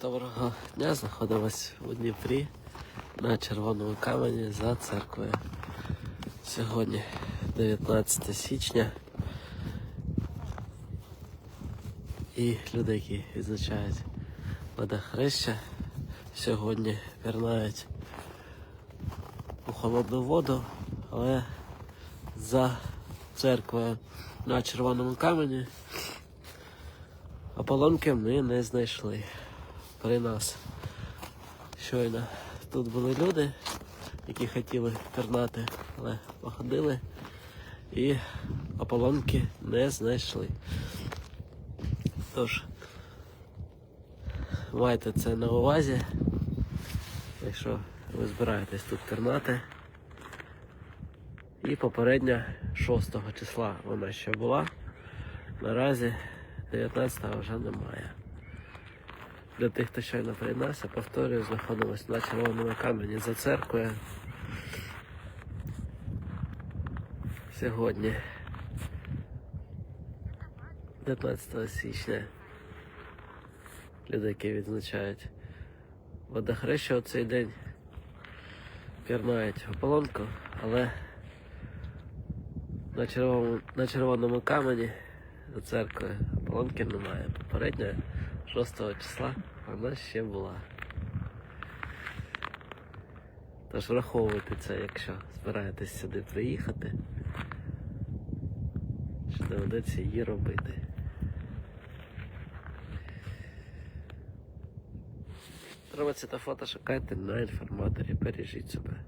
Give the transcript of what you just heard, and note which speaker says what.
Speaker 1: Доброго дня, знаходимось у Дніпрі на червоному камені за церквою. Сьогодні 19 січня. І люди, які відзначають водохреща, сьогодні пірнають у холодну воду, але за церквою на червоному камені ополонки ми не знайшли при нас. Щойно тут були люди, які хотіли пірнати, але походили і ополонки не знайшли. Тож, майте це на увазі, якщо ви збираєтесь тут пірнати. І попередня 6 числа вона ще була. Наразі 19 вже немає. Для тих, хто щойно приєднався, повторюю, знаходимося на червоному камені за церквою. Сьогодні, 19 січня, люди, які відзначають водохреща у цей день, пірнають ополонку, але на червоному, на червоному камені за церквою ополонки немає. Попередня 6 числа вона ще була. Тож враховуйте це, якщо збираєтесь сюди приїхати, що доведеться її робити. Треба це та фото шукайте на інформаторі, бережіть себе.